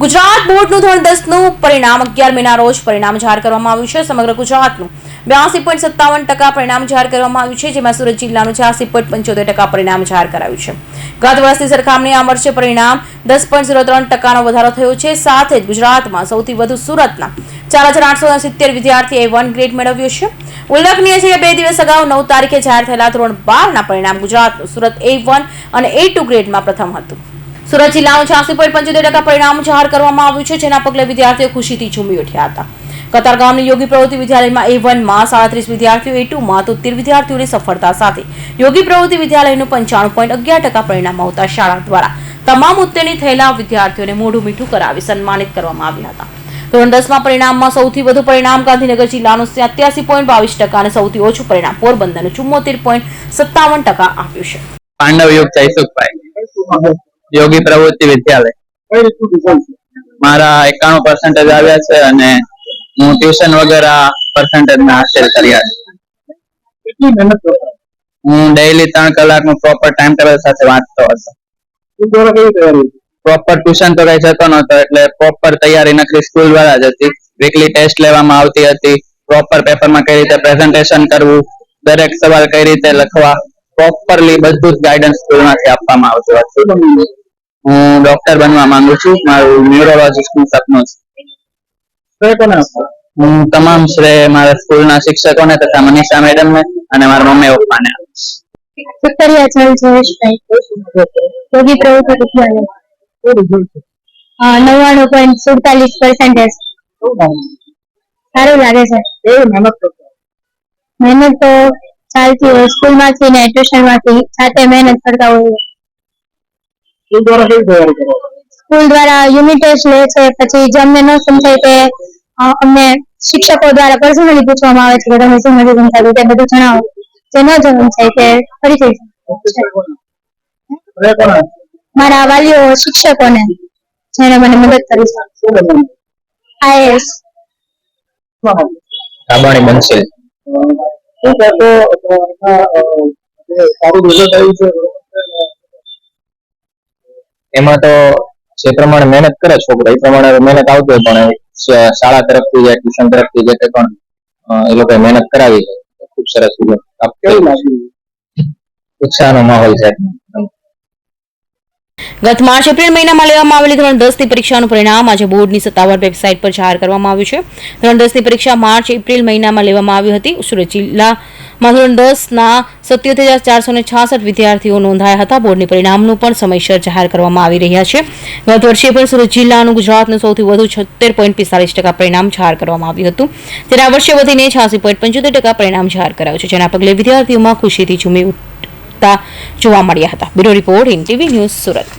ગુજરાત બોર્ડનું ધોરણ દસનું પરિણામ અગિયાર મેના રોજ પરિણામ જાહેર કરવામાં આવ્યું છે. સમગ્ર ગુજરાતનું બ્યાસી પોઈન્ટ સત્તાવન ટકા પરિણામ જાહેર કરવામાં આવ્યું છે, જેમાં સુરત જિલ્લાનું છ્યાસી પોઈન્ટ પંચોતેર ટકા પરિણામ જાહેર કરાયું છે. ગત વર્ષની સરખામણી આ વર્ષે પરિણામ દસ પોઈન્ટ ઝીરો ત્રણ ટકાનો વધારો થયો છે. સાથે જ ગુજરાતમાં સૌથી વધુ સુરતના ચાર હજાર આઠસો સિત્તેર વિદ્યાર્થીએ વન ગ્રેડ મેળવ્યો છે. ઉલ્લેખનીય છે કે બે દિવસ અગાઉ નવ તારીખે જાહેર થયેલા ધોરણ બારના પરિણામ ગુજરાતનું સુરત એ વન અને એ ટુ ગ્રેડમાં પ્રથમ હતું. સુરત જિલ્લાનું છ્યાસી પોઈન્ટ પંચોતેર ટકા પરિણામ જાહેર કરવામાં આવ્યું છે, જેના પગલે વિદ્યાર્થીઓ ખુશીથી ઝૂમી ઉઠ્યા હતા. કતારગામની યોગી પ્રવૃત્તિ વિદ્યાલયમાં એ વનમાં સાડત્રીસ વિદ્યાર્થીઓ એ ટુમાં તોતેર વિદ્યાર્થીઓની સફળતા સાથે યોગી પ્રવૃત્તિ વિદ્યાલયનું પંચાણું પોઈન્ટ અગિયાર ટકા પરિણામ આવતા શાળા દ્વારા તમામ ઉત્તીર્ણ થયેલા વિદ્યાર્થીઓને મોઢું મીઠું કરાવી સન્માનિત કરવામાં આવ્યા હતા. ધોરણ દસમાં પરિણામમાં સૌથી વધુ પરિણામ ગાંધીનગર જિલ્લાનું સત્યાસી પોઈન્ટ બાવીસ ટકા અને સૌથી ઓછું પરિણામ પોરબંદરનું ચુમ્મોતેર પોઈન્ટ સત્તાવન ટકા આપ્યું છે. પાંડવ યોગ જયસુખભાઈ યોગી પ્રવૃત્તિ વિદ્યાલય. મારા એકાણું પર્સન્ટેજ આવ્યા છે અને હું ટ્યુશન વગેરે પર્સન્ટેજ ના હાસિલ કર્યા છે. હું ડેઈલી ત્રણ કલાકનું પ્રોપર ટાઈમ ટેબલ સાથે વાંચતો હતો? પ્રોપર ટ્યુશન તો કઈ જતો નતો એટલે પ્રોપર તૈયારી નકરી સ્કૂલ દ્વારા જ હતી. વીકલી ટેસ્ટ લેવામાં આવતી હતી પ્રોપર પેપરમાં કઈ રીતે પ્રેઝન્ટેશન કરવું દરેક સવાલ કઈ રીતે લખવા પ્રોપરલી બધું જ ગાઈડન્સ સ્કૂલમાંથી આપવામાં આવતું હતું? હું ડોક્ટર બનવા માંગુ છું. મારું ન્યુરોલોજીસ્ટનું સપનું છે? હું તમામ શ્રેય મારા સ્કૂલના શિક્ષકોને તથા મનીષા મેડમને અને મારા મમ્મી પપ્પાને સુતરિયા યોગી પ્રવૃત્તિ નવ્વાણું પોઈન્ટ સુડતાલીસ પર્સન્ટેજ સારું લાગે છે. મહેનત તો ચાલતી હોય. સ્કૂલમાંથી ને ટ્યુશનમાંથી સાથે મહેનત કરતા હોઈએ દ્વારા કેવી તૈયારી કરો સ્કૂલ દ્વારા યુનિટ ટેસ્ટ લે છે પછી જે અમને ન સમજાય તે અમને શિક્ષકો દ્વારા પર્સનલી પૂછવામાં આવે છે કે તમે શું નથી સમજાવ્યું તે બધું જણાવો. જે ન સમજાય તે ફરીથી? મારા વાલીઓ શિક્ષકોને જેને મને મદદ કરી છે. આઈએસ રાબાણી બનશે સારું રિઝલ્ટ આવ્યું છે એમાં તો જે પ્રમાણે મહેનત કરે છોકરા એ પ્રમાણે મહેનત આવતી હોય પણ શાળા તરફથી જે ટ્યુશન તરફથી જે પણ એ લોકોએ મહેનત કરાવી ખૂબ સરસ કેવું. લાગ્યું? ઉત્સાહનો માહોલ છે. ગત માર્ચ એપ્રિલ મહિનામાં લેવામાં આવેલી ધોરણ દસની પરીક્ષાનું પરિણામ આજે બોર્ડની સત્તાવાર વેબસાઇટ પર જાહેર કરવામાં આવ્યું છે. ધોરણ દસની પરીક્ષા માર્ચ એપ્રિલ મહિનામાં લેવામાં આવી હતી. સુરત જિલ્લામાં ધોરણ દસના સત્યોતેર હજાર ચારસો ને છાસઠ વિદ્યાર્થીઓ નોંધાયા હતા. બોર્ડની પરિણામનું પણ સમયસર જાહેર કરવામાં આવી રહ્યા છે. ગત વર્ષે પણ સુરત જિલ્લાનું ગુજરાતનું સૌથી વધુ છોતેર પોઈન્ટ પિસ્તાલીસ ટકા પરિણામ જાહેર કરવામાં આવ્યું હતું. ત્યારે આ વર્ષે વધીને છ્યાસી પોઈન્ટ પંચોતેર ટકા પરિણામ જાહેર કરાયું છે. જેના પગલે વિદ્યાર્થીઓમાં ખુશીથી ઝૂમી ઉઠતા જોવા મળ્યા હતા. Bureau report in news Surat.